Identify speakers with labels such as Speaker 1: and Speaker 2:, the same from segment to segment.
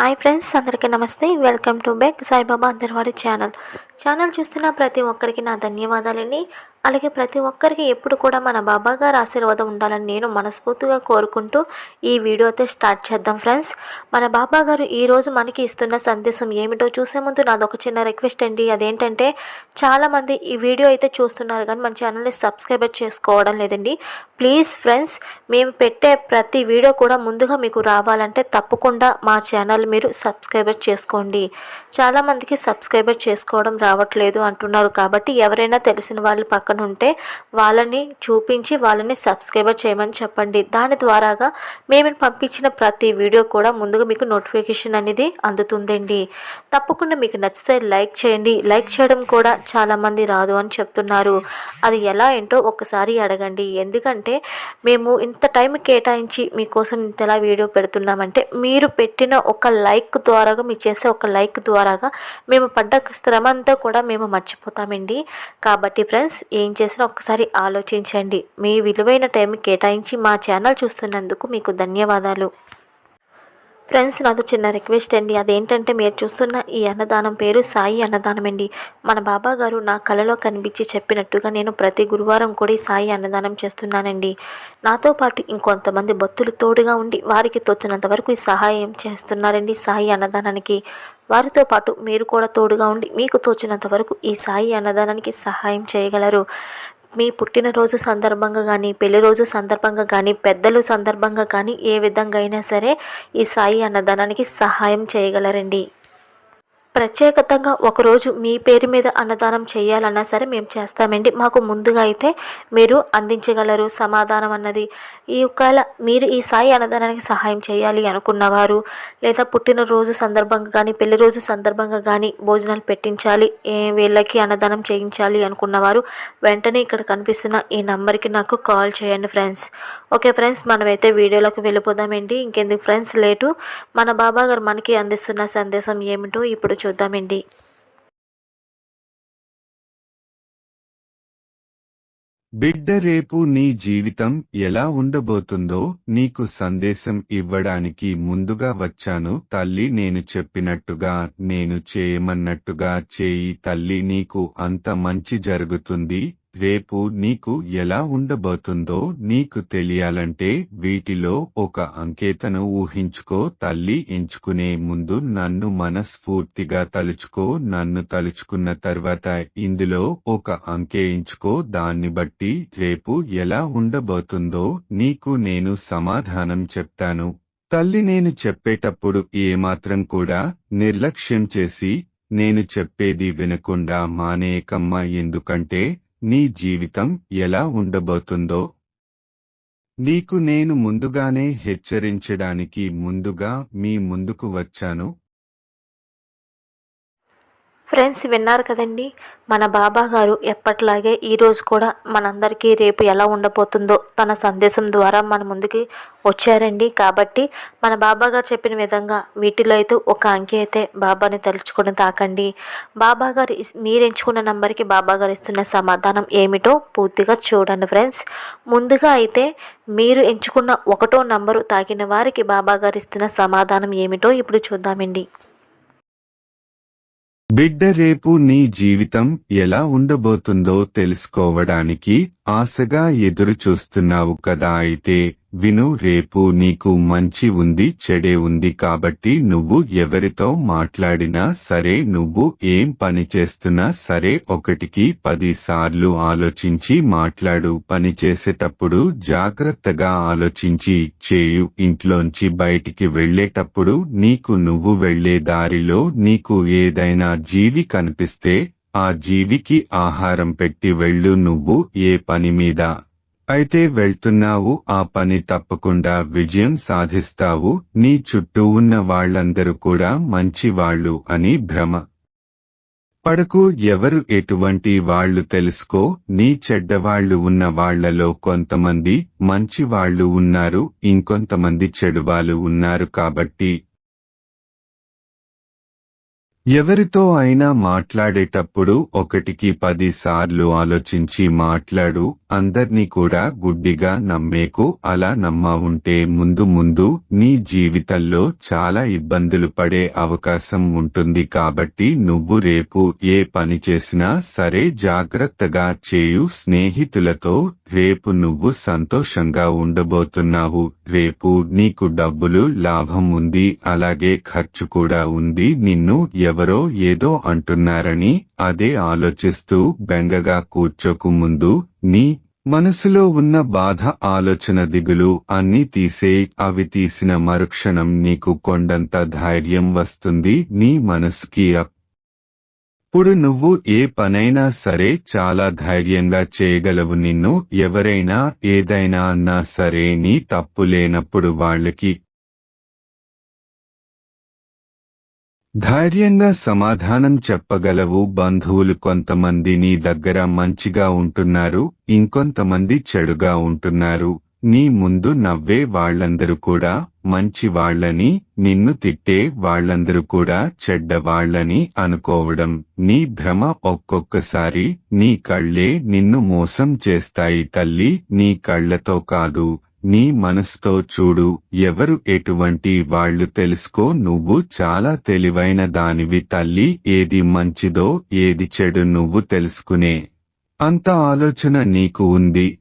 Speaker 1: Hi friends అందరికీ నమస్తే. Welcome to back Saibaba అందరివాడి ఛానల్. ఛానల్ చూస్తున్న ప్రతి ఒక్కరికి నా ధన్యవాదాలండి. అలాగే ప్రతి ఒక్కరికి ఎప్పుడు కూడా మన బాబా గారు ఆశీర్వాదం ఉండాలని నేను మనస్ఫూర్తిగా కోరుకుంటూ ఈ వీడియో అయితే స్టార్ట్ చేద్దాం ఫ్రెండ్స్. మన బాబా గారు ఈరోజు మనకి ఇస్తున్న సందేశం ఏమిటో చూసే ముందు నాది ఒక చిన్న రిక్వెస్ట్ అండి. అదేంటంటే చాలామంది ఈ వీడియో అయితే చూస్తున్నారు కానీ మన ఛానల్ని సబ్స్క్రైబ్ చేసుకోవడం లేదండి. ప్లీజ్ ఫ్రెండ్స్ మేము పెట్టే ప్రతి వీడియో కూడా ముందుగా మీకు రావాలంటే తప్పకుండా మా ఛానల్ మీరు సబ్స్క్రైబర్ చేసుకోండి. చాలామందికి సబ్స్క్రైబర్ చేసుకోవడం రావట్లేదు అంటున్నారు కాబట్టి ఎవరైనా తెలిసిన వాళ్ళు పక్కన ఉంటే వాళ్ళని చూపించి వాళ్ళని సబ్స్క్రైబర్ చేయమని చెప్పండి. దాని ద్వారాగా మేము పంపించిన ప్రతి వీడియో కూడా ముందుగా మీకు నోటిఫికేషన్ అనేది అందుతుందండి. తప్పకుండా మీకు నచ్చితే లైక్ చేయండి. లైక్ చేయడం కూడా చాలామంది రాదు అని చెప్తున్నారు. అది ఎలా ఏంటో ఒకసారి అడగండి. ఎందుకంటే మేము ఇంత టైం కేటాయించి మీకోసం ఇంతలా వీడియో పెడుతున్నామంటే మీరు పెట్టిన ఒక లైక్ ద్వారాగా మీరు చేసే ఒక లైక్ ద్వారాగా మేము పడ్డ శ్రమ అంతా కూడా మేము మర్చిపోతామండి. కాబట్టి ఫ్రెండ్స్ ఏం చేసినా ఒక్కసారి ఆలోచించండి. మీ విలువైన టైం కేటాయించి మా ఛానల్ చూస్తున్నందుకు మీకు ధన్యవాదాలు. ఫ్రెండ్స్ నాతో చిన్న రిక్వెస్ట్ అండి. అదేంటంటే మీరు చూస్తున్న ఈ అన్నదానం పేరు సాయి అన్నదానం అండి. మన బాబా గారు నా కలలో కనిపించి చెప్పినట్టుగా నేను ప్రతి గురువారం కూడా ఈ సాయి అన్నదానం చేస్తున్నానండి. నాతో పాటు ఇంకొంతమంది భక్తులు తోడుగా ఉండి వారికి తోచినంత వరకు ఈ సహాయం చేస్తున్నారండి సాయి అన్నదానానికి. వారితో పాటు మీరు కూడా తోడుగా ఉండి మీకు తోచినంత వరకు ఈ సాయి అన్నదానానికి సహాయం చేయగలరు. మీ పుట్టినరోజు సందర్భంగా కానీ పెళ్ళి రోజు సందర్భంగా కానీ పెద్దలు సందర్భంగా కానీ ఏ విధంగా అయినా సరే ఈ సాయి అన్నదానానికి సహాయం చేయగలరండి. ప్రత్యేకతంగా ఒకరోజు మీ పేరు మీద అన్నదానం చేయాలన్నా సరే మేము చేస్తామండి. మాకు ముందుగా అయితే మీరు అందించగలరు సమాధానం అన్నది. ఈ ఒకవేళ మీరు ఈ సాయి అన్నదానానికి సహాయం చేయాలి అనుకున్నవారు లేదా పుట్టినరోజు సందర్భంగా కానీ పెళ్ళి రోజు సందర్భంగా కానీ భోజనాలు పెట్టించాలి ఏ వీళ్ళకి అన్నదానం చేయించాలి అనుకున్నవారు వెంటనే ఇక్కడ కనిపిస్తున్న ఈ నంబర్కి నాకు కాల్ చేయండి ఫ్రెండ్స్. ఓకే ఫ్రెండ్స్ మనమైతే వీడియోలోకి వెళ్ళిపోదామండి. ఇంకెందుకు ఫ్రెండ్స్ లేటు మన బాబా గారు మనకి అందిస్తున్న సందేశం ఏమిటో ఇప్పుడు చూ చూద్దామండి.
Speaker 2: బిడ్డ రేపు నీ జీవితం ఎలా ఉండబోతుందో నీకు సందేశం ఇవ్వడానికి ముందుగా వచ్చాను. తల్లి నేను చెప్పినట్టుగా నేను చేయమన్నట్టుగా చేయి. తల్లి నీకు అంత మంచి జరుగుతుంది. రేపు నీకు ఎలా ఉండబోతుందో నీకు తెలియాలంటే వీటిలో ఒక అంకేతను ఊహించుకో తల్లి ఎంచుకునే ముందు నన్ను మనస్ఫూర్తిగా తలుచుకో నన్ను తలుచుకున్న తర్వాత ఇందులో ఒక అంకె ఎంచుకో దాన్ని బట్టి రేపు ఎలా ఉండబోతుందో నీకు నేను సమాధానం చెప్తాను. తల్లి నేను చెప్పేటప్పుడు ఏమాత్రం కూడా నిర్లక్ష్యం చేసి నేను చెప్పేది వినకుండా మానేయకమ్మ ఎందుకంటే నీ జీవితం ఎలా ఉండబోతుందో. నీకు నేను ముందుగానే హెచ్చరించడానికి ముందుగా మీ ముందుకు వచ్చాను.
Speaker 1: ఫ్రెండ్స్ విన్నారు కదండి మన బాబా గారు ఎప్పట్లాగే ఈరోజు కూడా మనందరికీ రేపు ఎలా ఉండబోతుందో తన సందేశం ద్వారా మన ముందుకి వచ్చారండి. కాబట్టి మన బాబా గారు చెప్పిన విధంగా వీటిలో అయితే ఒక అంకె అయితే బాబాని తలుచుకొని తాకండి. బాబా గారు మీరు ఎంచుకున్న నంబర్కి బాబా గారు ఇస్తున్న సమాధానం ఏమిటో పూర్తిగా చూడండి ఫ్రెండ్స్. ముందుగా అయితే మీరు ఎంచుకున్న ఒకటో నంబరు తాకిన వారికి బాబా గారు ఇస్తున్న సమాధానం ఏమిటో ఇప్పుడు చూద్దామండి.
Speaker 2: బిడ్డ రేపు నీ జీవితం ఎలా ఉండబోతుందో తెలుసుకోవడానికి ఆశగా ఎదురుచూస్తున్నావు కదా అయితే విను రేపు నీకు మంచి ఉంది చెడే ఉంది కాబట్టి నువ్వు ఎవరితో మాట్లాడినా సరే నువ్వు ఏం పని చేస్తున్నా సరే ఒకటికి పదిసార్లు ఆలోచించి మాట్లాడు. పని చేసేటప్పుడు జాగ్రత్తగా ఆలోచించి చేయు. ఇంట్లోంచి బయటికి వెళ్ళేటప్పుడు నీకు నువ్వు వెళ్ళే దారిలో నీకు ఏదైనా జీవి కనిపిస్తే ఆ జీవికి ఆహారం పెట్టి వెళ్ళు. నువ్వు ఏ పని మీద అయితే వెళ్తున్నావు ఆ పని తప్పకుండా విజయం సాధిస్తావు నీ చుట్టూ ఉన్న వాళ్ళందరూ కూడా మంచి వాళ్ళు అని భ్రమ. పడకు ఎవరు ఎటువంటి వాళ్ళు తెలుసుకో నీ చెడ్డవాళ్ళు ఉన్న వాళ్ళలో కొంతమంది మంచి వాళ్ళు ఉన్నారు ఇంకొంతమంది చెడువాళ్ళు ఉన్నారు కాబట్టి ఎవరితో అయినా మాట్లాడేటప్పుడు ఒకటికి పది సార్లు ఆలోచించి మాట్లాడు అందర్నీ కూడా గుడ్డిగా నమ్మేకు అలా నమ్మ ఉంటే ముందు ముందు నీ జీవితంలో చాలా ఇబ్బందులు పడే అవకాశం ఉంటుంది కాబట్టి నువ్వు రేపు ఏ పని చేసినా సరే జాగ్రత్తగా చేయు స్నేహితులతో రేపు నువ్వు సంతోషంగా ఉండబోతున్నావు రేపు నీకు డబ్బులు లాభం ఉంది అలాగే ఖర్చు కూడా ఉంది నిన్ను ఎవరు ఏదో అంటున్నారని అదే ఆలోచిస్తూ బెంగగా కూర్చోకు ముందు నీ మనసులో ఉన్న బాధ ఆలోచన దిగులు అన్నీ తీసే అవి తీసిన మరుక్షణం నీకు కొండంత ధైర్యం వస్తుంది నీ మనసుకి అప్పుడు నువ్వు ఏ పనైనా సరే చాలా ధైర్యంగా చేయగలవు నిన్ను ఎవరైనా ఏదైనా అన్నా సరే నీ తప్పు లేనప్పుడు వాళ్ళకి ధైర్యంగా సమాధానం చెప్పగలవు బంధువులు కొంతమంది నీ దగ్గర మంచిగా ఉంటున్నారు ఇంకొంతమంది చెడుగా ఉంటున్నారు. నీ ముందు నవ్వే వాళ్ళందరూ కూడా మంచి వాళ్ళని నిన్ను తిట్టే వాళ్ళందరూ కూడా చెడ్డ వాళ్ళని అనుకోవడం. నీ భ్రమ ఒక్కొక్కసారి నీ కళ్ళే నిన్ను మోసం చేస్తాయి తల్లి నీ కళ్ళతో కాదు. నీ మనసుతో చూడు ఎవరు ఎటువంటి వాళ్ళు తెలుసుకో నువ్వు చాలా తెలివైన దానివి తల్లి ఏది మంచిదో ఏది చెడు నువ్వు తెలుసుకునే అంత ఆలోచన నీకు ఉంది.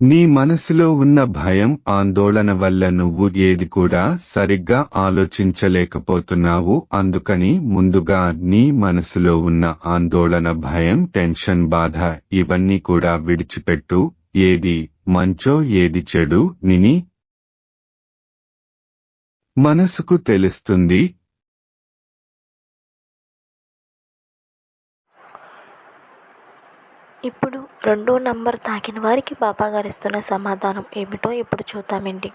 Speaker 2: నీ మనసులో ఉన్న భయం ఆందోళన వల్ల నువ్వు ఏది కూడా సరిగ్గా ఆలోచించలేకపోతున్నావు. అందుకని ముందుగా నీ మనసులో ఉన్న ఆందోళన భయం టెన్షన్ బాధ ఇవన్నీ కూడా విడిచిపెట్టు. ఏది మంచో ఏది చెడు నిని? మనసుకు తెలుస్తుంది.
Speaker 1: ఇప్పుడు రెండో నంబర్ తాకిన వారికి బాబా గారు ఇస్తున్న సమాధానం ఏమిటో ఇప్పుడు చూద్దామండి.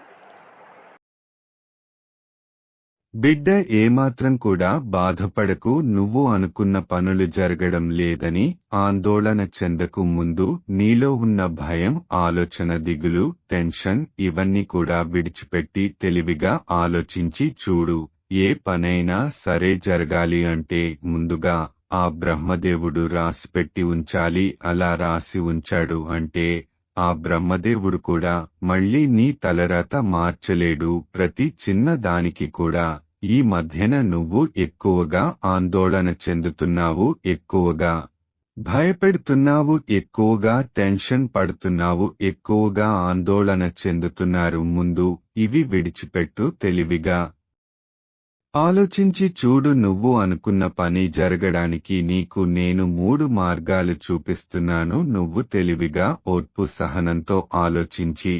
Speaker 2: బిడ్డ ఏమాత్రం కూడా బాధపడకు నువ్వు అనుకున్న పనులు జరగడం లేదని ఆందోళన చెందకు ముందు నీలో ఉన్న భయం ఆలోచన దిగులు టెన్షన్ ఇవన్నీ కూడా విడిచిపెట్టి తెలివిగా ఆలోచించి చూడు ఏ పనైనా సరే జరగాలి అంటే ముందుగా ఆ బ్రహ్మదేవుడు రాసిపెట్టి ఉంచాలి అలా రాసి ఉంచాడు అంటే ఆ బ్రహ్మదేవుడు కూడా మళ్ళీ నీ తలరాత మార్చలేడు. ప్రతి చిన్న దానికి కూడా ఈ మధ్యన నువ్వు ఎక్కువగా ఆందోళన చెందుతున్నావు ఎక్కువగా భయపెడుతున్నావు ఎక్కువగా టెన్షన్ పడుతున్నావు ఎక్కువగా ఆందోళన చెందుతున్నారు. ముందు ఇవి విడిచిపెట్టు తెలివిగా ఆలోచించి చూడు నువ్వు అనుకున్న పని జరగడానికి నీకు నేను మూడు మార్గాలు చూపిస్తున్నాను. నువ్వు తెలివిగా ఓర్పు సహనంతో ఆలోచించి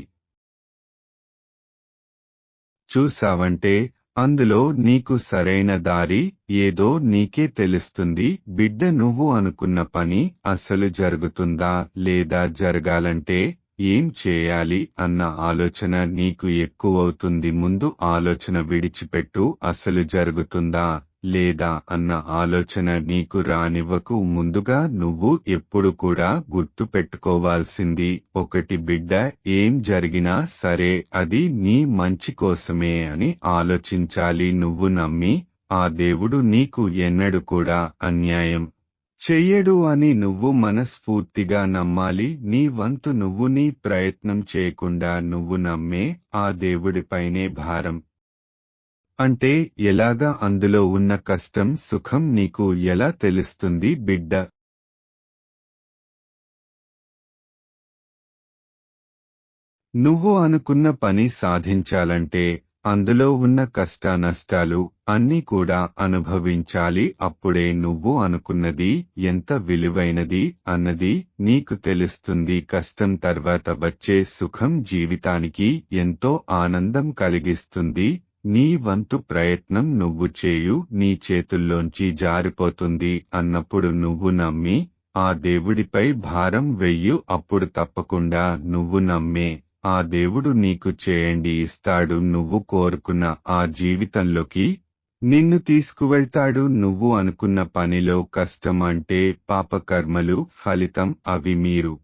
Speaker 2: చూసావంటే అందులో నీకు సరైన దారి ఏదో నీకే తెలుస్తుంది. బిడ్డ నువ్వు అనుకున్న పని అసలు జరుగుతుందా లేదా జరగాలంటే ఏం చేయాలి అన్న ఆలోచన నీకు ఎక్కువవుతుంది ముందు ఆలోచన విడిచిపెట్టు అసలు జరుగుతుందా లేదా అన్న ఆలోచన నీకు రానివ్వకు. ముందుగా నువ్వు ఎప్పుడు కూడా గుర్తు పెట్టుకోవాల్సింది ఒకటి బిడ్డ ఏం జరిగినా సరే అది నీ మంచి కోసమే అని ఆలోచించాలి. నువ్వు నమ్మి ఆ దేవుడు నీకు ఎన్నడు కూడా అన్యాయం చెయ్యడు అని నువ్వు మనస్ఫూర్తిగా నమ్మాలి నీ వంతు నువ్వు నీ ప్రయత్నం చేయకుండా నువ్వు నమ్మే ఆ దేవుడిపైనే భారం. అంటే ఎలాగా అందులో ఉన్న కష్టం సుఖం నీకు ఎలా తెలుస్తుంది బిడ్డ? నువ్వు అనుకున్న పని సాధించాలంటే అందులో ఉన్న కష్ట నష్టాలు అన్నీ కూడా అనుభవించాలి అప్పుడే నువ్వు అనుకున్నది ఎంత విలువైనది అన్నది నీకు తెలుస్తుంది. కష్టం తర్వాత వచ్చే సుఖం జీవితానికి ఎంతో ఆనందం కలిగిస్తుంది. నీ వంతు ప్రయత్నం నువ్వు చేయు నీ చేతుల్లోంచి జారిపోతుంది అన్నప్పుడు నువ్వు నమ్మి ఆ దేవుడిపై భారం వెయ్యు అప్పుడు తప్పకుండా నువ్వు నమ్మే. ఆ దేవుడు నీకు చేయండి ఇస్తాడు నువ్వు కోరుకున్న ఆ జీవితంలోకి. నిన్ను తీసుకువెళ్తాడు నువ్వు అనుకున్న పనిలో కష్టం అంటే పాపకర్మలు ఫలితం అవి మీరు.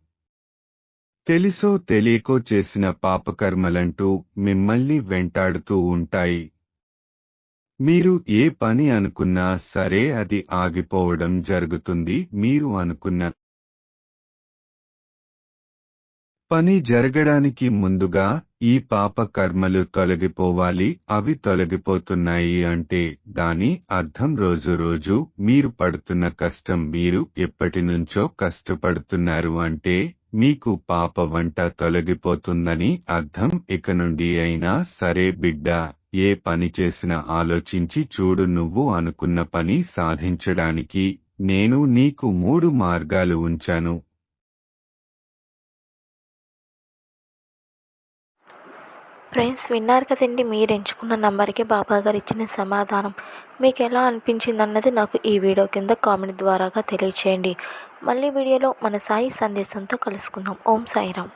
Speaker 2: తెలిసో తెలియకో చేసిన పాపకర్మలంటూ మిమ్మల్ని వెంటాడుతూ ఉంటాయి. మీరు ఏ పని అనుకున్నా సరే అది ఆగిపోవడం జరుగుతుంది మీరు అనుకున్న పని జరగడానికి ముందుగా ఈ పాప కర్మలు తొలగిపోవాలి అవి తొలగిపోతున్నాయి అంటే దాని అర్థం రోజు రోజు మీరు పడుతున్న కష్టం మీరు ఎప్పటినుంచో కష్టపడుతున్నారు అంటే మీకు పాప వంట తొలగిపోతుందని అర్థం ఇక నుండి అయినా సరే బిడ్డ ఏ పని చేసినా ఆలోచించి చూడు నువ్వు అనుకున్న పని సాధించడానికి నేను నీకు మూడు మార్గాలు ఉంచాను
Speaker 1: ఫ్రెండ్స్ విన్నారు కదండి మీరు ఎంచుకున్న నంబర్కి బాబా గారు ఇచ్చిన సమాధానం. మీకు ఎలా అనిపించింది అన్నది నాకు ఈ వీడియో కింద కామెంట్ ద్వారాగా తెలియచేయండి. మళ్ళీ వీడియోలో మన సాయి సందేశంతో కలుసుకుందాం. ఓం సాయిరామ్.